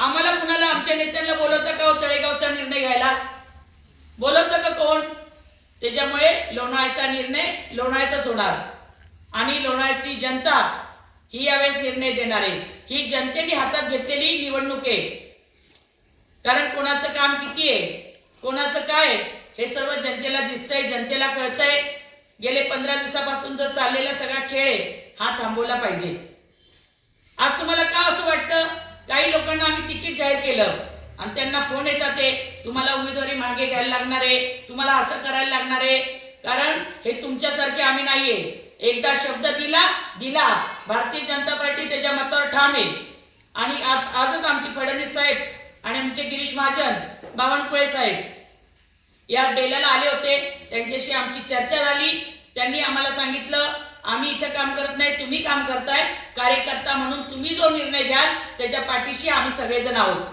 आम्हाला कुणाला आमच्या नेत्यांना बोलवतं का हो तळेगावचा निर्णय घ्यायला? बोलवतं का कोण? त्याच्यामुळे लोणाळ्याचा निर्णय लोणाळ्यातच होणार. आणि लोणाळ्याची जनता ही यावेळेस निर्णय देणार आहे. ही जनतेने हातात घेतलेली निवडणूक आहे. कारण कोणाचं काम किती आहे? कोणाचं काय आहे, हे सर्व जनतेला दिसतंय जनतेला कळतंय. गेले पंधरा दिवसापासून जो चाललेला सगळा खेळ आहे हा थांबवला पाहिजे. आज तुम्हाला का असं वाटतं? काही लोकांना आम्ही तिकीट जाहीर केलं. आणि त्यांना फोन येतात ते तुम्हाला उमेदवारी मागे घ्यायला लागणार आहे. तुम्हाला असं करायला लागणार आहे. कारण हे तुमच्यासारखे आम्ही नाहीये. एकदा शब्द दिला दिला. भारतीय जनता पार्टी त्याच्या मतावर ठाम आहे. आणि आज आजच आमचे फडणवीस साहेब आणि आमचे गिरीश महाजन बावनकुळे साहेब या डेल्याला आले होते. त्यांच्याशी आमची चर्चा झाली. त्यांनी आम्हाला सांगितलं आम्ही इथं काम करत नाही तुम्ही काम करताय. कार्यकर्ता म्हणून तुम्ही जो निर्णय घ्याल त्याच्या पाठीशी आम्ही सगळेजण आहोत.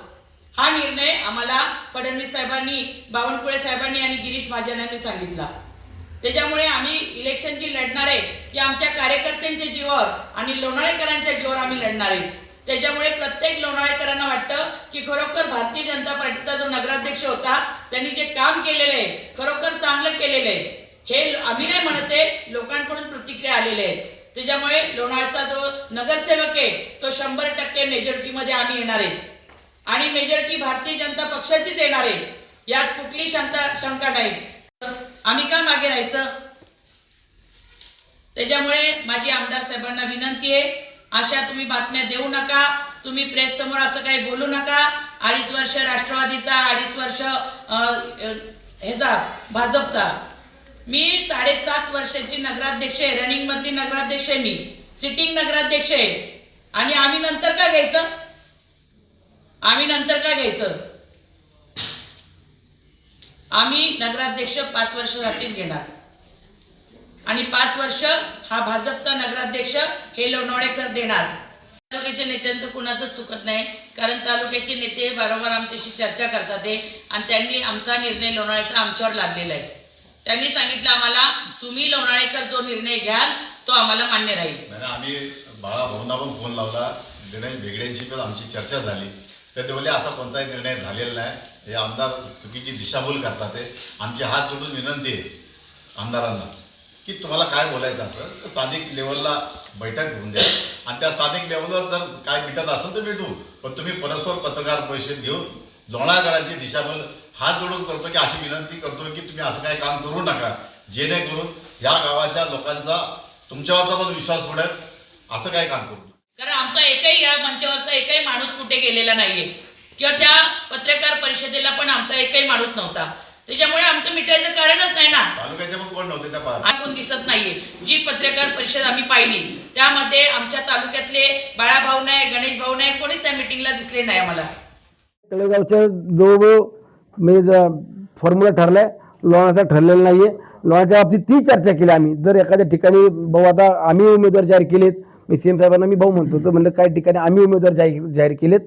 हा निर्णय आम्हाला फडणवीस साहेबांनी बावनकुळे साहेबांनी आणि गिरीश महाजन यांनी सांगितला. त्याच्यामुळे आम्ही इलेक्शन जी लढणार आहे की आमच्या कार्यकर्त्यांच्या जीवावर आणि लोणाळेकरांच्या जीवावर आम्ही लढणार आहे. त्याच्यामुळे प्रत्येक लोणाळेकरांना वाटतं की खरोखर भारतीय जनता पार्टीचा जो नगराध्यक्ष होता त्यांनी जे काम केलेलं आहे खरोखर चांगलं केलेलं आहे. हे आम्ही नाही म्हणते लोकांकडून प्रतिक्रिया आलेल्या आहेत. त्याच्यामुळे लोणारचा जो नगरसेवक आहे तो शंभर टक्के मेजॉरिटीमध्ये आम्ही येणार आहे. आणि मेजॉरिटी भारतीय जनता पक्षाचीच येणार आहे. यात कुठली शंका शंका नाही. आम्ही का मागे राहायचं? त्याच्यामुळे माझी आमदार साहेबांना विनंती आहे अशा तुम्ही बातम्या देऊ नका तुम्ही प्रेस समोर असं काही बोलू नका. अडीच वर्ष राष्ट्रवादीचा अडीच वर्ष ह्याचा भाजपचा. मी साडेसात वर्षाची नगराध्यक्ष आहे रनिंग मधली नगराध्यक्ष आहे मी. सिटिंग नगराध्यक्ष आहे. आणि आम्ही नंतर का घ्यायचं? आम्ही नंतर का घ्यायचं? आम्ही नगराध्यक्ष पाच वर्षासाठीच घेणार. आणि पाच वर्ष हा भाजपचा नगराध्यक्ष हे लोणावळेकर देणार. तालुक्याच्या नेत्यांचं कुणाचं चुकत नाही कारण तालुक्याचे नेते वारंवार आमच्याशी चर्चा करतात आणि त्यांनी आमचा निर्णय लोणावळ्याचा आमच्यावर लागलेला आहे. त्यांनी सांगितलं आम्हाला तुम्ही लोणाळेकर जो निर्णय घ्याल तो आम्हाला मान्य राहील. नाही आम्ही बाळा भाऊंना पण फोन लावला. दिनेश बेगड्यांची पण आमची चर्चा झाली. तर ते बोलले असा कोणताही निर्णय झालेला नाही. हे आमदार चुकीची दिशाभूल करतात ते आमची हात जोडून विनंती आहे आमदारांना की तुम्हाला काय बोलायचं असेल तर स्थानिक लेवलला बैठक होऊन द्या. आणि त्या स्थानिक लेवलवर जर काय मिटत असेल तर भेटू पण तुम्ही परस्पर पत्रकार परिषद घेऊन लोणाळकरांची दिशाभूल हात जोडून करतो की अशी विनंती करतो की तुम्ही असं काही काम करू नका. जेणेकरून या गावाच्या लोकांचा तुमच्यावरचा पण विश्वास उडेल असं काही काम करू नका. कारण आमचा एकही या मंचावरचा एकही माणूस कुठे गेलेला नाहीये. किंवा त्या पत्रकार परिषदेला पण आमचा एकही माणूस नव्हता. त्याच्यामुळे आमचं मिटायचं कारणच नाही ना. तालुक्याचे पण कोण नव्हते त्या कोण दिसत नाहीये. जी पत्रकार परिषद आम्ही पाहिली त्यामध्ये आमच्या तालुक्यातले बाळाभाऊ नाही गणेश भाऊ नाही कोणीच त्या मिटिंगला दिसले नाही आम्हाला. तळेगावच्या जवळजवळ म्हणजे फॉर्म्युला ठरला आहे लोणाचा ठरलेला नाही आहे लोणाच्या बाबतीत ती चर्चा केली आम्ही. जर एखाद्या ठिकाणी भाऊ आता आम्ही उमेदवार जाहीर केलेत मी सीएम साहेबांना मी भाऊ म्हणतो तर म्हणलं काही ठिकाणी आम्ही उमेदवार जाहीर जाहीर केलेत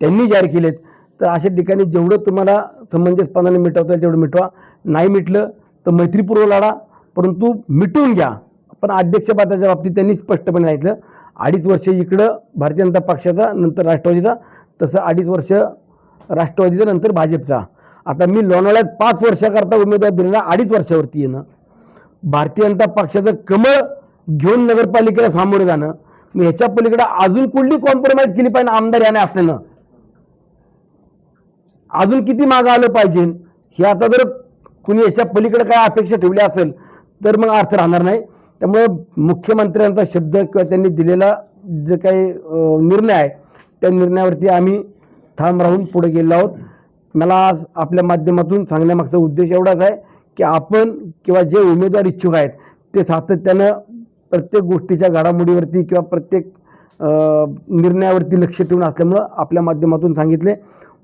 त्यांनी जाहीर केलेत तर अशा ठिकाणी जेवढं तुम्हाला समंजसपणाने मिटवता येईल तेवढं मिटवा. नाही मिटलं तर मैत्रीपूर्व लढा परंतु मिटवून घ्या. पण अध्यक्षपदाच्या बाबतीत त्यांनी स्पष्टपणे सांगितलं अडीच वर्ष इकडं भारतीय जनता पक्षाचा नंतर राष्ट्रवादीचा तसं अडीच वर्ष राष्ट्रवादीचा नंतर भाजपचा. आता मी लोणावळ्यात पाच वर्षाकरता उमेदवार दिलेला अडीच वर्षावरती येणं. भारतीय जनता पक्षाचं कमळ घेऊन नगरपालिकेला सामोरं जाणं. मग ह्याच्या पलीकडे अजून कुठली कॉम्प्रोमाइज केली पाहिजे आमदार याने असल्यानं अजून किती मागं आलं पाहिजे? हे आता जर कुणी याच्या पलीकडे काय अपेक्षा ठेवली असेल तर मग अर्थ राहणार नाही. त्यामुळे मुख्यमंत्र्यांचा शब्द किंवा त्यांनी दिलेला जे काही निर्णय आहे त्या निर्णयावरती आम्ही ठाम राहून पुढे गेलो आहोत. मला आज आपल्या माध्यमातून सांगण्यामागचा उद्देश एवढाच आहे की आपण किंवा जे उमेदवार इच्छुक आहेत ते सातत्यानं प्रत्येक गोष्टीच्या घडामोडीवरती किंवा प्रत्येक निर्णयावरती लक्ष ठेवून असल्यामुळं आपल्या माध्यमातून सांगितले.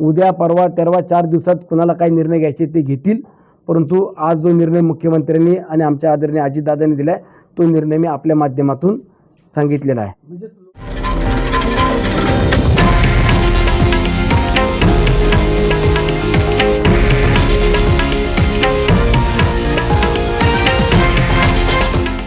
उद्या परवा तेरवा चार दिवसात कुणाला काही निर्णय घ्यायचे ते घेतील. परंतु आज जो निर्णय मुख्यमंत्र्यांनी आणि आमच्या आदरणीय अजितदादांनी दिला आहे तो निर्णय मी आपल्या माध्यमातून सांगितलेला आहे. म्हणजे